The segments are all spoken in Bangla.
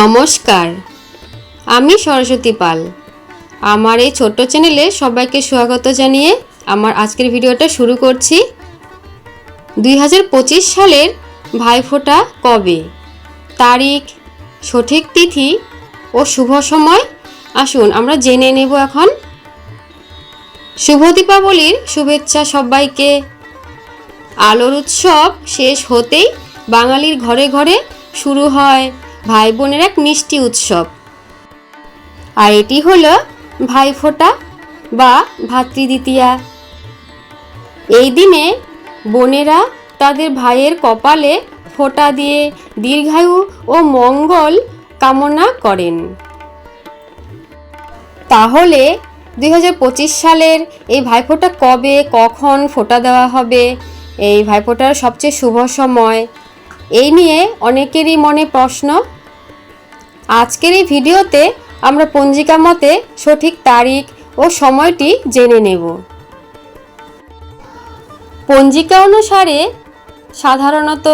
নমস্কার। আমি সরস্বতী পাল। আমার এই ছোট্ট চ্যানেলে সবাইকে স্বাগত জানিয়ে আমার আজকের ভিডিওটা শুরু করছি। দুই হাজার পঁচিশ সালের ভাইফোঁটা কবে? তারিখ, সঠিক তিথি ও শুভ সময়? আসুন, আমরা জেনে নেব এখন। শুভ দীপাবলির শুভেচ্ছা সবাইকে। আলোর উৎসব শেষ হতেই বাঙালির ঘরে ঘরে শুরু হয়। ভাই বোনের এক মিষ্টি উৎসব। আর এটি হলো ভাইফোঁটা বা ভাতৃদ্বিতীয়া এই দিনে বোনেরা তাদের ভাইয়ের কপালে ফোঁটা দিয়ে দীর্ঘায়ু ও মঙ্গল কামনা করেন। তাহলে দুই হাজার পঁচিশ সালের এই ভাইফোঁটা কবে, কখন ফোঁটা দেওয়া হবে? এই ভাইফোঁটার সবচেয়ে শুভ সময় এই নিয়ে অনেকেরই মনে প্রশ্ন। আজকের এই ভিডিওতে আমরা পঞ্জিকা মতে সঠিক তারিখ ও সময়টি জেনে নেব। পঞ্জিকা অনুসারে সাধারণত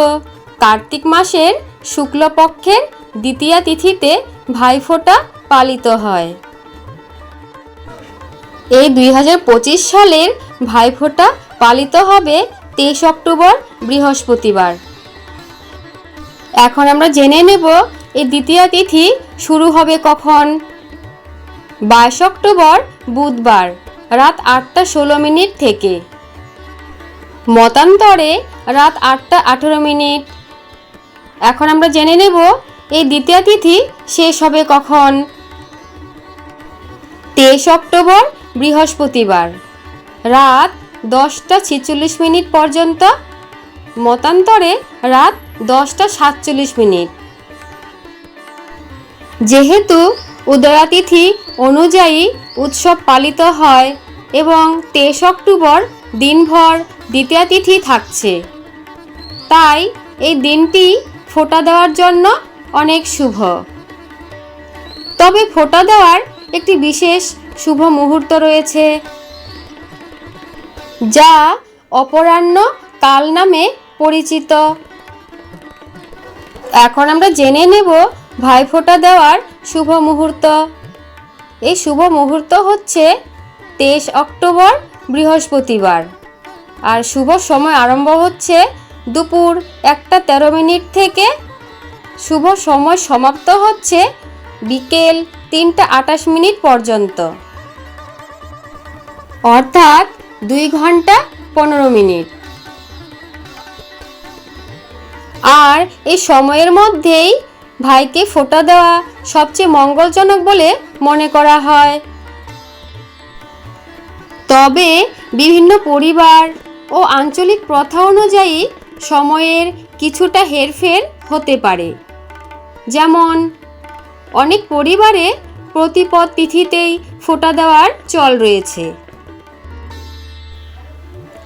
কার্তিক মাসের শুক্লপক্ষের দ্বিতীয়া তিথিতে ভাইফোঁটা পালিত হয়। এই দুই হাজার পঁচিশ সালের ভাইফোঁটা পালিত হবে তেইশ অক্টোবর বৃহস্পতিবার। এখন আমরা জেনে নেব এই দ্বিতীয় তিথি শুরু হবে কখন? বাইশ অক্টোবর, বুধবার, রাত আটটা ষোলো মিনিট থেকে। মতান্তরে রাত আটটা আঠেরো মিনিট। এখন আমরা জেনে নেব এই দ্বিতীয় তিথি শেষ হবে কখন? তেইশ অক্টোবর, বৃহস্পতিবার, রাত দশটা ছেচল্লিশ মিনিট পর্যন্ত। মতান্তরে রাত দশটা সাতচল্লিশ মিনিট। যেহেতু উদয়াতিথি অনুযায়ী উৎসব পালিত হয় এবং তেইশ অক্টোবর দিনভর দ্বিতীয় তিথি থাকছে, তাই এই দিনটি ফোটা দেওয়ার জন্য অনেক শুভ। তবে ফোটা দেওয়ার একটি বিশেষ শুভ মুহূর্ত রয়েছে, যা অপরাহ্ন কাল নামে পরিচিত। এখন আমরা জেনে নেব ভাইফোঁটা দেওয়ার শুভ মুহূর্ত। এই শুভ মুহূর্ত হচ্ছে তেইশ অক্টোবর বৃহস্পতিবার। আর শুভ সময় আরম্ভ হচ্ছে দুপুর একটা তেরো মিনিট থেকে। শুভ সময় সমাপ্ত হচ্ছে বিকেল তিনটা আটাশ মিনিট পর্যন্ত। অর্থাৎ দুই ঘণ্টা পনেরো মিনিট। আর এই সময়ের মধ্যেই ভাইকে ফোঁটা দেওয়া সবচেয়ে মঙ্গলজনক বলে মনে করা হয়। তবে বিভিন্ন পরিবার ও আঞ্চলিক প্রথা অনুযায়ী সময়ের কিছুটা হেরফের হতে পারে। যেমন, অনেক পরিবারে প্রতিপদ তিথিতেই ফোঁটা দেওয়ার চল রয়েছে।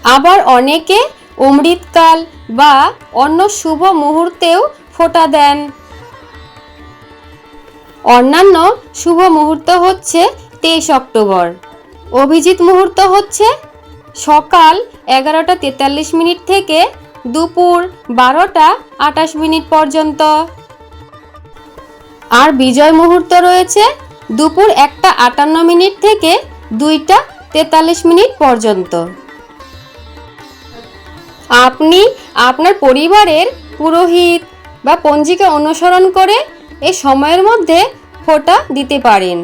আবার অনেকে অমৃতকাল বা অন্য শুভ মুহূর্তেও ফোঁটা দেন। অন্যান্য শুভ মুহূর্ত হচ্ছে তেইশ অক্টোবর। অভিজিৎ মুহূর্ত হচ্ছে সকাল এগারোটা তেতাল্লিশ মিনিট থেকে দুপুর বারোটা আটাশ মিনিট পর্যন্ত। আর বিজয় মুহূর্ত রয়েছে দুপুর একটা আটান্ন মিনিট থেকে দুইটা তেতাল্লিশ মিনিট পর্যন্ত। আপনি আপনার পরিবারের পুরোহিত বা পঞ্জিকা অনুসরণ করে এই সময়ের মধ্যে ফোঁটা দিতে পারেন।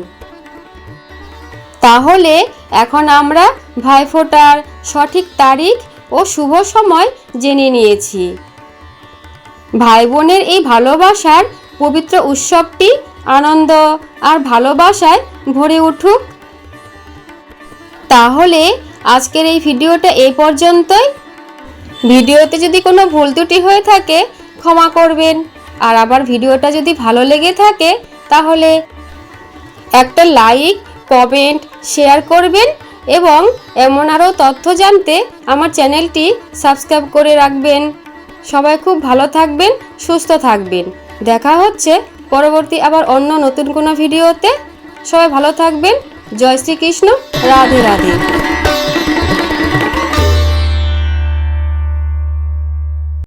তাহলে এখন আমরা ভাইফোঁটার সঠিক তারিখ ও শুভ সময় জেনে নিয়েছি। ভাই বোনের এই ভালোবাসার পবিত্র উৎসবটি আনন্দ আর ভালোবাসায় ভরে উঠুক। তাহলে আজকের এই ভিডিওটা এই পর্যন্তই। ভিডিওতে যদি কোনো ভুল ত্রুটি হয়ে থাকে, ক্ষমা করবেন। আর আবার ভিডিওটা যদি ভালো লেগে থাকে, তাহলে একটা লাইক, কমেন্ট, শেয়ার করবেন এবং এমন আরও তথ্য জানতে আমার চ্যানেলটি সাবস্ক্রাইব করে রাখবেন। সবাই খুব ভালো থাকবেন, সুস্থ থাকবেন। দেখা হচ্ছে পরবর্তী আবার অন্য নতুন কোনো ভিডিওতে। সবাই ভালো থাকবেন। জয় শ্রীকৃষ্ণ। রাধে রাধে।